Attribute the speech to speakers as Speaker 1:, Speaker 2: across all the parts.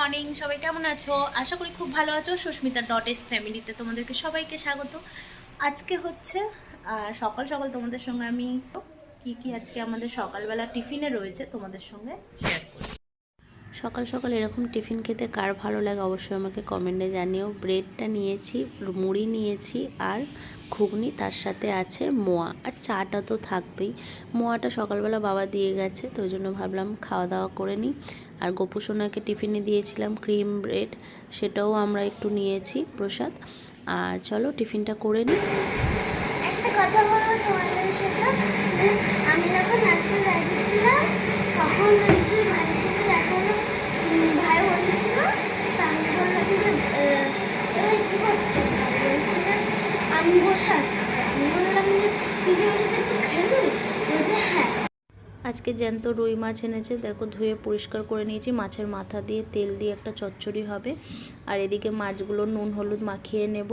Speaker 1: Morning সবাই কেমন আছো? আশা করি খুব ভালো আছো। সুস্মিতা ডট এস ফ্যামিলিতে তোমাদেরকে সবাইকে স্বাগত। আজকে হচ্ছে সকাল সকাল তোমাদের সঙ্গে আমি কি কি আজকে আমাদের সকালবেলা টিফিনে রয়েছে তোমাদের সঙ্গে শেয়ার
Speaker 2: সকাল সকাল এরকম টিফিন খেতে কার ভালো লাগে অবশ্যই আমাকে কমেন্টে জানিও। ব্রেডটা নিয়েছি, মুড়ি নিয়েছি আর ঘুগনি, তার সাথে আছে মোয়া। আর চাটা তো থাকবেই। মোয়াটা সকালবেলা বাবা দিয়ে গেছে, তো জন্য ভাবলাম খাওয়া দাওয়া করে নিই। আর গোপুসোনাকে টিফিনে দিয়েছিলাম ক্রিম ব্রেড সেটাও আমরা একটু নিয়েছি, প্রসাদ। আর চলো টিফিনটা করে নিই।
Speaker 3: আমি যখন নাচতে তখন এসে ভাইয়ের সাথে দেখা হলো উম, ভাই বলেছিল তা আমি বললাম যে আহ, এবার কী করছিস ভাই বলছে যে আমি বসে আছি আমি বললাম যে তুই কি আমার সাথে একটু খেলবি বলছে হ্যাঁ
Speaker 2: আজকে জ্যান্ত রুই মাছ এনেছে, দেখো ধুয়ে পরিষ্কার করে নিয়েছি, মাছের মাথা দিয়ে তেল দিয়ে একটা চচ্চড়ি হবে। আর এদিকে মাছগুলো নুন হলুদ মাখিয়ে নেব।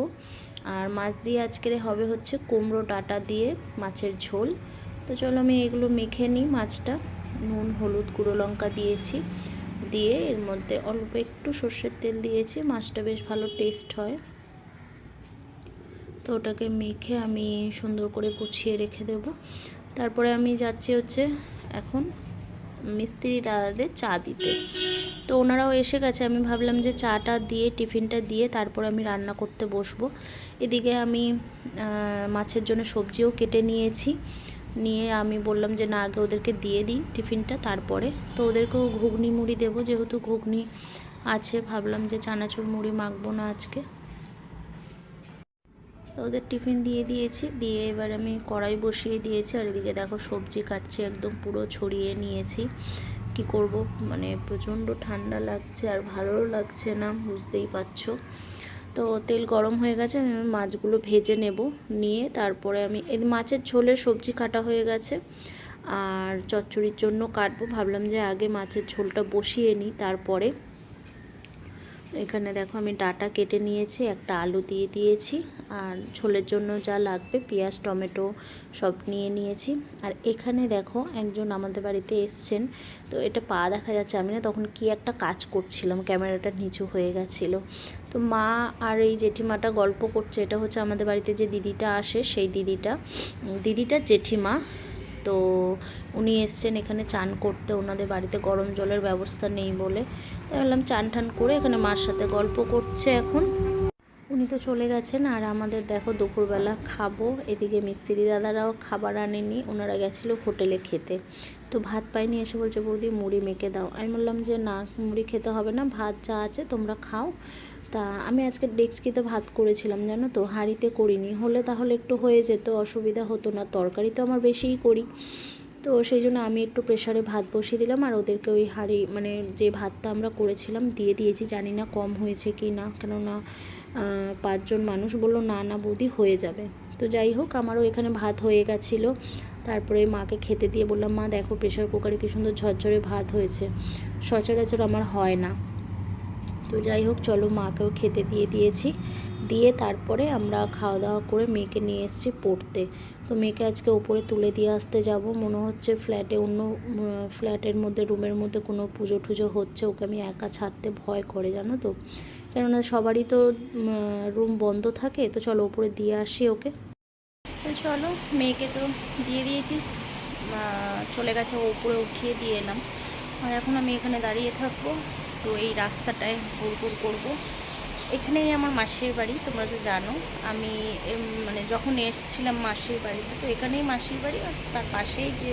Speaker 2: আর মাছ দিয়ে আজকের হবে হচ্ছে কুমড়ো ডাটা দিয়ে মাছের ঝোল। তো চলো আমি এগুলো মেখে নিই মাছটা। নুন, হলুদ, গুঁড়ো লঙ্কা দিয়েছি। দিয়ে এর মধ্যে অল্প একটু সর্ষের তেল দিয়েছি, মাছটা বেশ ভালো টেস্ট হয়। তো ওটাকে মেখে আমি সুন্দর করে গুছিয়ে রেখে দেব। তারপরে আমি যাচ্ছি হচ্ছে এখন মিস্ত্রি দাদাদের চা দিতে। তো ওনারাও এসে গেছে, আমি ভাবলাম যে চাটা দিয়ে, টিফিনটা দিয়ে তারপর আমি রান্না করতে বসবো। এদিকে আমি মাছের জন্য সবজিও কেটে নিয়েছি। নিয়ে আমি বললাম যে না, আগে ওদেরকে দিয়ে দিই টিফিনটা তারপরে। তো ওদেরকেও ঘুগনি মুড়ি দেবো, যেহেতু ঘুগনি আছে, ভাবলাম যে চানাচুর মুড়ি মাখবো না আজকে। ওদের টিফিন দিয়ে দিয়েছি। দিয়ে এবার আমি কড়াই বসিয়ে দিয়েছি আর এদিকে দেখো সবজি কাটছি একদম পুরো ছড়িয়ে নিয়েছি। কি করব? মানে প্রচণ্ড ঠান্ডা লাগছে আর ভালোও লাগছে না, বুঝতেই পারছ। তো তেল গরম হয়ে গেছে, আমি মাছগুলো ভেজে নেব, নিয়ে তারপরে আমি এই মাছের ঝোলের সবজি কাটা হয়ে গেছে। আর চচ্চড়ির জন্য কাটবো। ভাবলাম যে আগে মাছের ঝোলটা বসিয়ে নিই, তারপরে এখানে দেখো আমি ডাটা কেটে নিয়েছি, একটা আলু দিয়ে দিয়েছি, আর ঝোলের জন্য যা লাগবে পেঁয়াজ, টমেটো সব নিয়ে নিয়েছি। আর এখানে দেখো একজন আমাদের বাড়িতে এসছেন, তো এটা পা দেখা যাচ্ছে, আমি না তখন কি একটা কাজ করছিলাম, ক্যামেরাটা নিচু হয়ে গেছিল। তো মা আর এই জেঠিমাটা গল্প করছে, এটা হচ্ছে আমাদের বাড়িতে যে দিদিটা আসে, সেই দিদিটা দিদিটা জেঠিমা তো উনি এসছেন এখানে চান করতে, ওনাদের বাড়িতে গরম জলের ব্যবস্থা নেই বলে। তাই বললাম চান টান করে এখানে মার সাথে গল্প করছে এখন। উনি তো চলে গেছেন, আর আমাদের দেখো দুপুরবেলা খাব। এদিকে মিস্ত্রি দাদারাও খাবার আনেনি, ওনারা গেছিল হোটেলে খেতে। তো ভাত পাইনি, এসে বলছে, বৌদি, মুড়ি মেখে দাও। আমি বললাম যে, না, মুড়ি খেতে হবে না, ভাত যা আছে তোমরা খাও। তা আমি আজকে ডেক্সকিতে ভাত করেছিলাম, জানো তো? হাঁড়িতে করিনি। হলে তাহলে একটু হয়ে যেত, অসুবিধা হতো না। তরকারি তো আমার বেশিই করি। তো সেই জন্য আমি একটু প্রেশারে ভাত বসিয়ে দিলাম আর ওদেরকে ওই হাঁড়ি মানে যে ভাতটা আমরা করেছিলাম দিয়ে দিয়েছি। জানি না কম হয়েছে কি না, কেননা পাঁচজন মানুষ বলল, না না বৌদি, হয়ে যাবে। তো যাই হোক, আমারও এখানে ভাত হয়ে গেছিল। তারপরে মাকে খেতে দিয়ে বললাম, মা, দেখো প্রেশার কুকারে কি সুন্দর ঝরঝরে ভাত হয়েছে। সচরাচর আমার হয় না। তো যাই হোক, চলো মাকেও খেতে দিয়ে দিয়েছি। দিয়ে তারপরে আমরা খাওয়া দাওয়া করে মেয়েকে নিয়ে এসেছি পড়তে। তো মেয়েকে আজকে ওপরে তুলে দিয়ে আসতে যাব। মনে হচ্ছে ফ্ল্যাটে অন্য ফ্ল্যাটের মধ্যে রুমের মধ্যে কোনো পুজো টুজো হচ্ছে, ওকে আমি একা ছাড়তে ভয় করে, জানো তো? কেননা সবারই তো রুম বন্ধ থাকে, তো চলো ওপরে দিয়ে আসি ওকে।
Speaker 1: তো চলো, মেয়েকে তো দিয়ে দিয়েছি। চলে গেছে ওপরে উঠিয়ে দিয়ে এলাম। আর এখন আমি এখানে দাঁড়িয়ে থাকব। তো এই রাস্তাটায় ঘুর ঘুর করব এখানেই আমার মাসির বাড়ি, তোমরা তো জানো। আমি মানে যখন এসছিলাম মাসির বাড়িতে, তো এখানেই মাসির বাড়ি আর তার পাশেই যে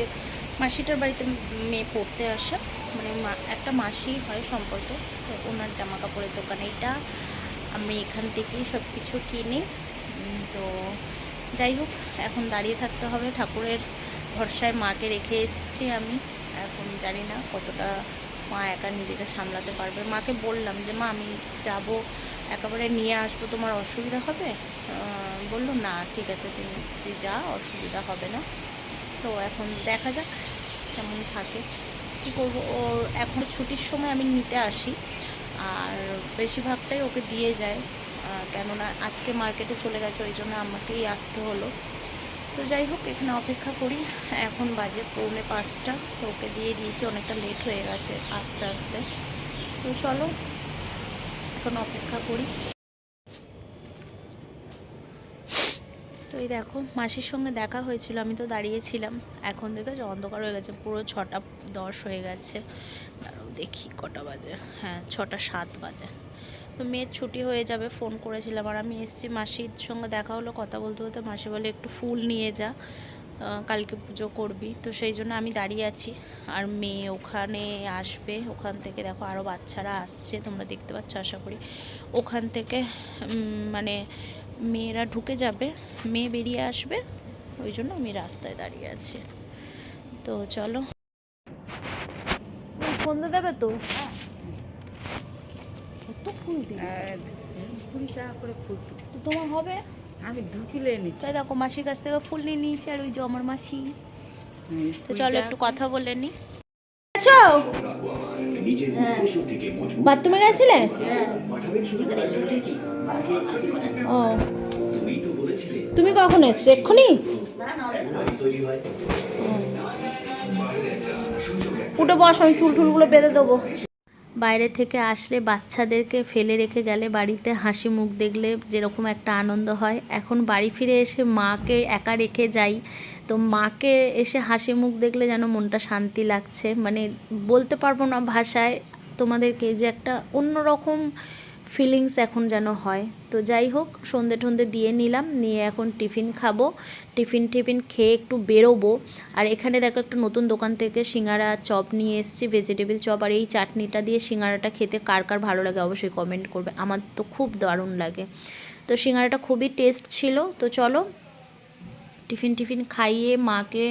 Speaker 1: মাসিটার বাড়িতে মেয়ে পড়তে আসা মানে একটা মাসি হয় সম্পর্ক, তো ওনার জামা কাপড়ের দোকান। এইটা আমি এখান থেকেই সব কিছু কিনি তো যাই হোক, এখন দাঁড়িয়ে থাকতে হবে। ঠাকুরের ভরসায় মাকে রেখে এসেছি আমি। এখন জানি না কতটা মা একা নিজেকে সামলাতে পারবে। মাকে বললাম যে, মা, আমি যাব, একেবারে নিয়ে আসব, তোমার অসুবিধা হবে? বলল, না, ঠিক আছে, তুমি তুই যা, অসুবিধা হবে না। তো এখন দেখা যাক, কেমন থাকে। কী করব? ও এখন ছুটির সময় আমি নিতে আসি, আর বেশিরভাগটাই ওকে দিয়ে যায়। কেননা আজকে মার্কেটে চলে গেছে, ওই জন্য আমাকেই আসতে হলো। তো যাই হোক, এখানে অপেক্ষা করি। এখন বাজে পৌনে পাঁচটা। তো ওকে দিয়ে দিয়েছি, অনেকটা লেট হয়ে গেছে আস্তে আস্তে। তো চলো,
Speaker 2: এখন অপেক্ষা করি। তো এই দেখো, মাসির সঙ্গে দেখা হয়েছিল, আমি তো দাঁড়িয়েছিলাম। এখন দেখে অন্ধকার হয়ে গেছে, পুরো ছটা দশ হয়ে গেছে। দেখি, কটা বাজে? হ্যাঁ ছটা সাত বাজে। তো মেয়ের ছুটি হয়ে যাবে ফোন করেছিলাম। আর আমি এসছি মাসির সঙ্গে দেখা হলো, কথা বলতে বলতে মাসি বলে, একটু ফুল নিয়ে যা কালকে পুজো করবি। তো সেই জন্য আমি দাঁড়িয়ে আছি। আর মেয়ে ওখানে আসবে, ওখান থেকে দেখো আরও বাচ্চারা আসছে, তোমরা দেখতে পাচ্ছ, আশা করি। ওখান থেকে মানে মেয়েরা ঢুকে যাবে, মেয়ে বেরিয়ে আসবে, ওই জন্য আমি রাস্তায় দাঁড়িয়ে আছি। তো চলো। সন্ধ্যে দেবে তো? কত ফুল দিই
Speaker 4: কুড়ি টাকা করে ফুল তো।
Speaker 2: তোমার হবে?
Speaker 4: আমি দু কিলো এনেছি।
Speaker 2: তাই দেখো মাসির কাছ থেকে ফুল নিয়ে নিয়েছি আর ওই যে আমার মাসি। তো চলো একটু কথা বলে নি। বাথরুমে গেছিলে? ও। তুমি কখন এসছো? এক্ষুনি? উঠে বস আমি চুল টুলগুলো বেঁধে দেবো। বাইরে থেকে আসলে বাচ্চাদেরকে ফেলে রেখে গেলে বাড়িতে হাসি মুখ দেখলে যেরকম একটা আনন্দ হয়। এখন বাড়ি ফিরে এসে মাকে একা রেখে যাই, তো মাকে এসে হাসি মুখ দেখলে যেন মনটা শান্তি লাগছে। মানে বলতে পারব না ভাষায়, তোমাদেরকে যে একটা অন্যরকম ফিলিংস এখন যেন হয়। তো যাই হোক, সন্ধে টন্ধে দিয়ে নিলাম, নিয়ে এখন টিফিন খাব। টিফিন টিফিন খেয়ে একটু বেরোবো। আর এখানে দেখো একটু নতুন দোকান থেকে সিঙ্গারা চপ নিয়ে এসছি ভেজিটেবিল চপ। আর এই চাটনিটা দিয়ে সিঙ্গারাটা খেতে কার কার ভালো লাগে অবশ্যই কমেন্ট করবে। আমার তো খুব দারুণ লাগে। তো সিঙ্গারাটা খুবই টেস্ট ছিল। তো চলো টিফিন টিফিন খাইয়ে মাকে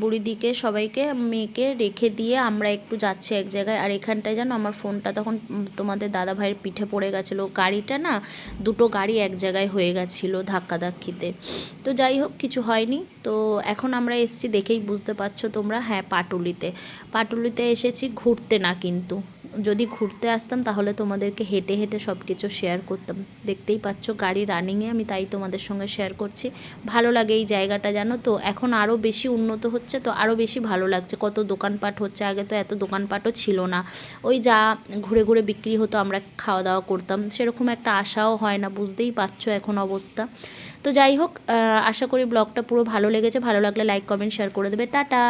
Speaker 2: বুড়িদিকে সবাইকে, মেয়েকে রেখে দিয়ে আমরা একটু যাচ্ছি এক জায়গায়। আর এখানটায় জানো আমার ফোনটা তখন তোমাদের দাদা ভাইয়ের পিঠে পড়ে গেছিল। গাড়িটা না দুটো গাড়ি এক জায়গায় হয়ে গেছিল ধাক্কাধাক্কিতে। তো যাই হোক, কিছু হয়নি। তো এখন আমরা এসেছি দেখেই বুঝতে পারছ তোমরা হ্যাঁ পাটুলিতে। পাটুলিতে এসেছি ঘুরতে না কিন্তু। যদি ঘুরতে আসতাম তাহলে তোমাদেরকে হেঁটে হেঁটে সব কিছু শেয়ার করতাম। দেখতেই পাচ্ছ গাড়ি রানিংয়ে আমি তাই তোমাদের সঙ্গে শেয়ার করছি। ভালো লাগে এই জায়গাটা জানো তো? এখন আরও বেশি উন্নত হচ্ছে তো আরও বেশি ভালো লাগছে। কত দোকানপাট হচ্ছে, আগে তো এত দোকানপাটও ছিল না। ওই যা ঘুরে ঘুরে বিক্রি হতো, আমরা খাওয়া দাওয়া করতাম, সেরকম একটা আশাও হয় না, বুঝতেই পারছ এখন অবস্থা। তো যাই হোক আশা করি ব্লগটা পুরো ভালো লেগেছে, ভালো লাগলে লাইক, কমেন্ট, শেয়ার করে দেবে। টাটা!